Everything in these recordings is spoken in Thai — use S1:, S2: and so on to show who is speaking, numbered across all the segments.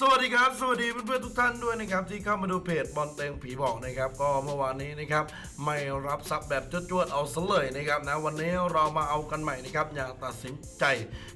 S1: สวัสดีครับ สวัสดีเพื่อนๆทุกท่านด้วยนะครับที่เข้ามาดูเพจบอลเต็งผีบอกนะครับ ก็เมื่อวานนี้นะครับไม่รับซับแบบจวดๆเอาซะเลยนะครับนะวันนี้เรามาเอากันใหม่นะครับอย่าตัดสินใจ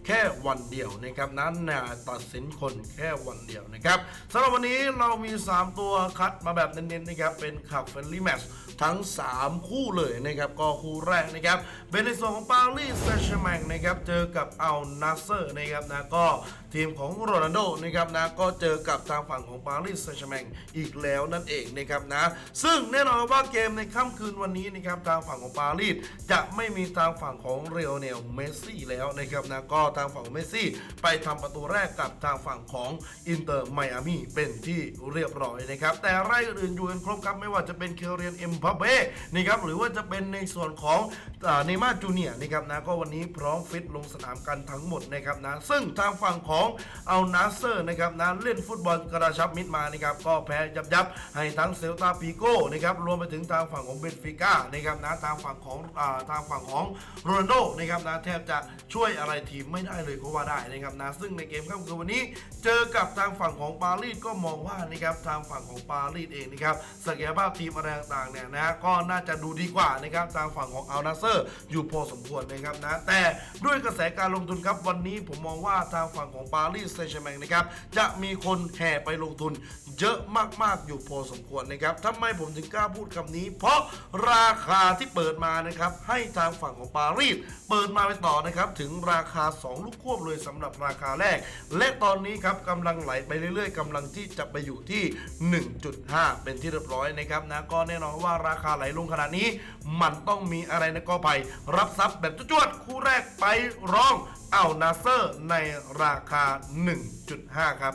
S1: แค่วันเดียวนะครับนั้นอย่าตัดสินคนแค่วันเดียวนะครับสำหรับวันนี้เรามี 3 ตัวคัดมาแบบเน้นๆนะครับเป็นขับเฟรนลี่แมชทั้ง 3 คู่เลยนะครับก็คู่แรกนะครับเป็นในส่วนของปารีสแซงต์แชร์แมงนะครับเจอกับอัลนาเซอร์นะครับนะก็ทีมของโรนัลโดนะครับนะก็เจอกับทางฝั่งของปารีสแซงต์แชร์แมงอีกแล้วนั่นเองนะครับนะ ซึ่งแน่นอนว่าเกมในค่ำคืนวันนี้นะครับทางฝั่งของปารีสจะไม่มีทางฝั่งของเรโอเนลเมสซี่แล้วนะครับนะก็ทางฝั่งของเมสซี่ไปทำประตูแรกกับทางฝั่งของอินเตอร์ไมอามีเป็นที่เรียบร้อยนะครับ แต่รายอื่นอยู่กันครบครับไม่ว่าจะเป็นเคเรียนเอ็มพาเบ้นะครับหรือว่าจะเป็นในส่วนของเนม่าจูเนียนะครับนะก็วันนี้พร้อมฟิตลงสนามกันทั้งหมดนะครับนะซึ่งทางฝั่งของเอานาเซอร์นะครับนะเล่นฟุตบอลกระชับมิตรมานะครับก็แพ้ยับยับให้ทั้งเซลตาปีโก้นะครับรวมไปถึงทางฝั่งของเบนฟิก้านะครับนะทางฝั่งของอทางฝั่งของโรนัลโดนะครับนะแทบจะช่วยอะไรทีมไม่ได้เลยก็ว่าได้นะครับนะซึ่งในเกมค่ำคืนวันนี้ เจอกับทางฝั่งของปารีสก็มองว่านะครับทางฝั่งของปารีสเองนะครับศักยภาพทีมอะไรต่างๆเนี่ยนะก็น่าจะดูดีกว่านะครับทางฝั่งของอัลนาเซอร์อยู่พอสมควรนะครับนะแต่ด้วยกระแสการลงทุนครับวันนี้ผมมองว่าทางฝั่งของปารีสแซงต์แชร์แมงนะครับจะมีีคนแห่ไปลงทุน เยอะมากๆอยู่พอสมควรนะครับทำไมผมถึงกล้าพูดคำนี้ เพราะราคาที่เปิดมานะครับให้ทางฝั่งของปารีสเปิดมาไปต่อนะครับถึงราคา 2 ลูกควบเลยสำหรับราคาแรก และตอนนี้ครับกำลังไหลไปเรื่อยๆกำลังที่จะไปอยู่ที่ 1.5 เป็นที่เรียบร้อยนะครับนะก็แน่นอนว่าราคาไหลลงขนาดนี้ มันต้องมีอะไรนะก็ไปรับทรัพย์แบบจวดๆคู่แรกไปร้องเอานาเซอร์ในราคา 1.5 ครับ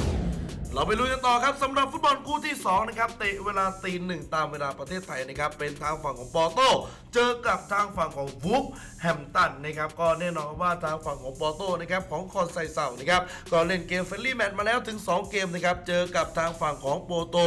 S1: เราไปลุยกันต่อครับสำหรับฟุตบอลคู่ที่ 2 นะครับ เตะเวลาตีหนึ่งตามเวลาประเทศไทยนะครับ เป็นทางฝั่งของปอร์โตเจอกับทางฝั่งของวูฟแฮมตันนะครับ ก็แน่นอนว่าทางฝั่งของปอร์โตนะครับของคอนไซเซานะครับก็เล่นเกมเฟรนลี่แมตช์มาแล้วถึง 2 เกมนะครับ เจอกับทางฝั่งของโปโต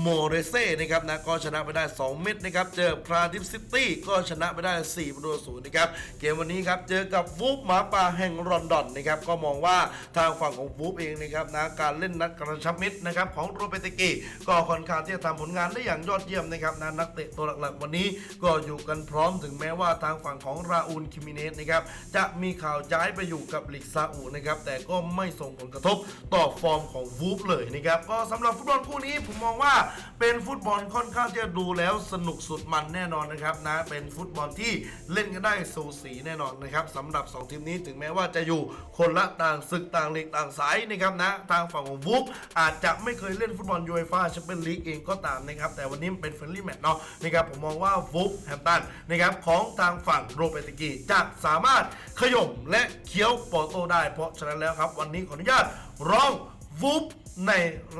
S1: โมเรเซ่นะครับนะก็ชนะไปได้ 2 เม็ดนะครับ เจอพราดิฟซิตี้ก็ชนะไปได้4ประตูศูนย์นะครับเกมวันนี้ครับเจอกับวูฟหมาป่าแห่งลอนดอนนะครับก็มองว่าทางฝั่งของวูฟเองนะครับนะการเล่นนัดกระชับมิตรนะครับของโรเบติกีก็ค่อนข้างที่จะทำผลงานได้อย่างยอดเยี่ยมนะครับนะนักเตะตัวหลักๆ วันนี้ก็อยู่กันพร้อมถึงแม้ว่าทางฝั่งของราอูลคิมิเนสนะครับจะมีข่าวย้ายไปอยู่กับลีกซาอุนะครับแต่ก็ไม่ส่งผลกระทบต่อฟอร์มของวูฟเลยนะครับก็สำหรับฟุตบอลคู่นี้ผมมองว่าเป็นฟุตบอลค่อนข้างที่จะดูแล้วสนุกสุดมันแน่นอนนะครับนะเป็นฟุตบอลที่เล่นกันได้สูสีแน่นอนนะครับสำหรับสองทีมนี้ถึงแม้ว่าจะอยู่คนละต่างศึกต่างลีกต่างสายนะครับนะทางฝั่งของวูฟอาจจะไม่เคยเล่นฟุตบอลยูเอฟ่าแชมเปี้ยนลีกเองก็ตามนะครับแต่วันนี้เป็นเฟรนลี่แมตช์เนาะนะครับผมมองว่าวูฟแฮมตันนะครับของทางฝั่งโรเบติกีจะสามารถขย่มและเคี้ยวปอร์โตได้เพราะฉะนั้นแล้วครับ วันนี้ขออนุญาตร้องวูฟใน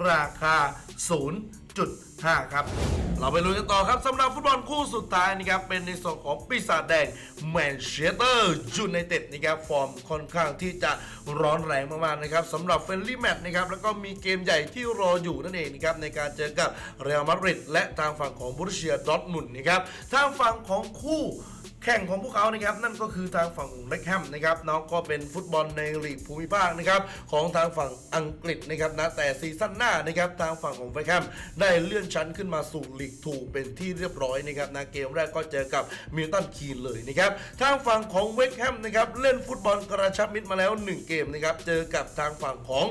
S1: ราคา 0.5 ครับ เราไปลุยกันต่อครับสำหรับฟุตบอลคู่สุดท้ายนะครับ เป็นในส่วนของปีศาจแดงแมนเชสเตอร์ยูไนเต็ดนะครับฟอร์มค่อนข้างที่จะร้อนแรงมากๆนะครับสำหรับเฟรนลี่แมตช์นะครับ แล้วก็มีเกมใหญ่ที่รออยู่นั่นเองนะครับ ในการเจอกับเรอัลมาดริดและทางฝั่งของบุรุเชียดอทมุนนะครับทางฝั่งของคู่ แข่งของพวกเขานะครับนั่นก็คือทางฝั่งของเล็กแฮมนะครับน้องก็เป็นฟุตบอลในลีกภูมิภาคนะครับของทางฝั่งอังกฤษนะครับนะแต่ซีซั่นหน้านะครับทางฝั่งของเล็กแฮมได้เลื่อนชั้นขึ้นมาสู่ลีกทูเป็นที่เรียบร้อยนะครับนะเกมแรกก็เจอกับมิลตันคีนเลยนะครับทางฝั่งของเวกแฮมนะครับเล่นฟุตบอลกระชับมิตรมาแล้ว 1 เกมนะครับเจอกับทางฝั่งของ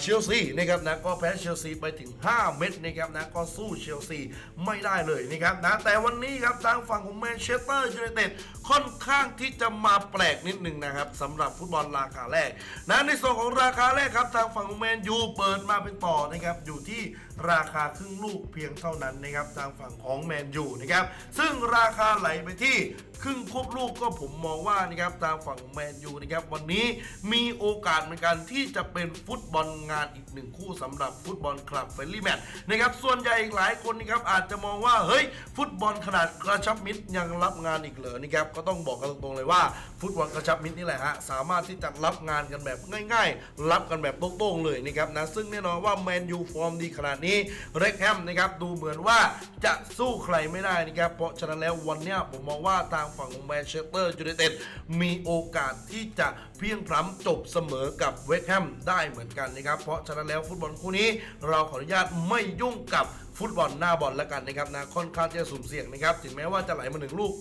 S1: เชลซีนะครับนะก็แพ้เชลซีไปถึง 5 เม็ดนะครับนะก็สู้เชลซีไม่ได้เลยนะครับนะแต่วันนี้ครับทางฝั่งของแมนเชสเตอร์ยูไนเต็ดค่อนข้างที่จะมาแปลกนิดหนึ่งนะครับสำหรับฟุตบอลราคาแรกนะในส่วนของราคาแรกครับทางฝั่งของแมนยูเปิดมาเป็นต่อนะครับอยู่ที่ ราคาครึ่งลูกเพียงเท่านั้นนะครับทางฝั่งของแมนยูนะครับซึ่งราคาไหลไปที่ครึ่งควบลูกก็ผมมองว่านะครับทางฝั่งแมนยูนะครับวันนี้มีโอกาสเหมือนกันที่จะเป็นฟุตบอลงานอีกหนึ่งคู่สำหรับฟุตบอลคลับเฟรนลี่แมตช์นะครับส่วนใหญ่หลายคนนะครับอาจจะมองว่าเฮ้ยฟุตบอลขนาดกระชับมิตรยังรับงานอีกเหรอนะครับก็ต้องบอกกันตรงๆเลยว่าฟุตบอลกระชับมิตรนี่แหละฮะสามารถที่จะรับงานกันแบบง่าย ๆ รับกันแบบโต้งๆเลยนะครับนะซึ่งแน่นอนว่าแมนยูฟอร์มดีขนาดนี้เรคแฮมนะครับดูเหมือนว่าจะสู้ใครไม่ได้นะครับเพราะฉะนั้นแล้ววันนี้ผมมองว่าทางฝั่งของแมนเชสเตอร์ยูไนเต็ดมีโอกาสที่จะเพียงพร้ำจบเสมอกับเวสต์แฮมได้เหมือนกันนะครับเพราะฉะนั้นแล้วฟุตบอลคู่นี้เราขออนุญาตไม่ยุ่งกับ ฟุตบอลหน้าบอลแล้วกันนะครับนะค่อนข้างจะสุ่มเสี่ยงนะครับถึงแม้ว่าจะไหลมาหนึ่งลูก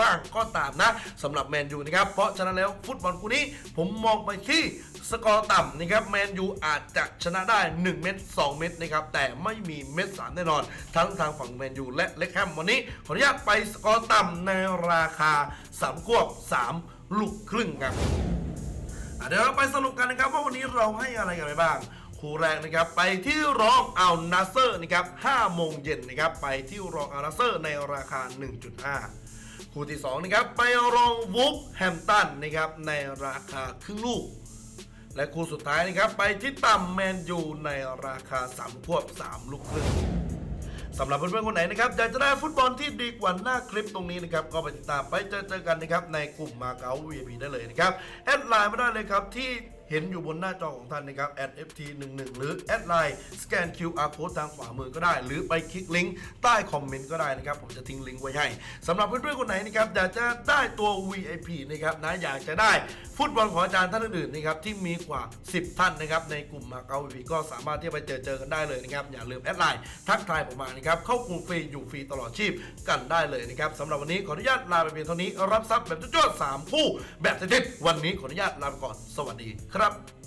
S1: บ้างก็ตามนะสำหรับแมนยูนะครับเพราะฉะนั้นแล้วฟุตบอลคู่นี้ผมมองไปที่สกอร์ต่ำนะครับแมนยูอาจจะชนะได้ 1 เม็ด2 เม็ดนะครับแต่ไม่มีเม็ด3แน่นอน ทั้งทางฝั่งแมนยูและเล็กแฮมวันนี้ขออนุญาตไปสกอร์ต่ำในราคา3ควบ3ลูกครึ่งครับเดี๋ยวเราไปสรุปกันนะครับว่าวันนี้เราให้อะไรกันไปบ้าง คู่แรกนะครับไปที่รองอัลนาเซอร์นะครับ5โมงเย็นนะครับไปที่รองอัลนาเซอร์ในราคา 1.5 คู่ที่2นะครับไปรองวูฟแฮมตันนะครับในราคาครึ่งลูก และคู่สุดท้ายนะครับไปที่ต่ำแมนยูในราคา3ควบ 3 ลูกครึ่งสำหรับเพื่อนๆคนไหนนะครับอยากจะได้ฟุตบอลที่ดีกว่าหน้าคลิปตรงนี้นะครับก็ไปติดตามไปเจอเจอกันนะครับในกลุ่มมาเก๊า VIP ได้เลยนะครับแอดไลน์มาได้เลยครับที่ เห็นอยู่บนหน้าจอของท่านนะครับ @ft11 หรือแอดไลน์สแกน QR code ทางขวามือก็ได้ หรือไปคลิกลิงก์ใต้คอมเมนต์ก็ได้นะครับ ผมจะทิ้งลิงก์ไว้ให้สำหรับเพื่อนๆคนไหนนะครับอยากจะได้ตัว VIP นะครับนะอยากจะได้ฟุตบอลของอาจารย์ท่านอื่นๆนะครับที่มีกว่า 10 ท่านนะครับในกลุ่มมาเก๊า VIP ก็สามารถที่จะไปเจอเจอกันได้เลยนะครับอย่าลืมแอดไลน์ทักทายผมมานะครับเข้ากลุ่มฟรีอยู่ฟรีตลอดชีพกันได้เลยนะครับสำหรับวันนี้ขออนุญาตลาไปเพียงเท่านี้รับทรัพย์แบบจุดๆสามคู่แบบติดๆวันนี้ขออนุญาตลาไปก่อนสวัสดีครับ 크랍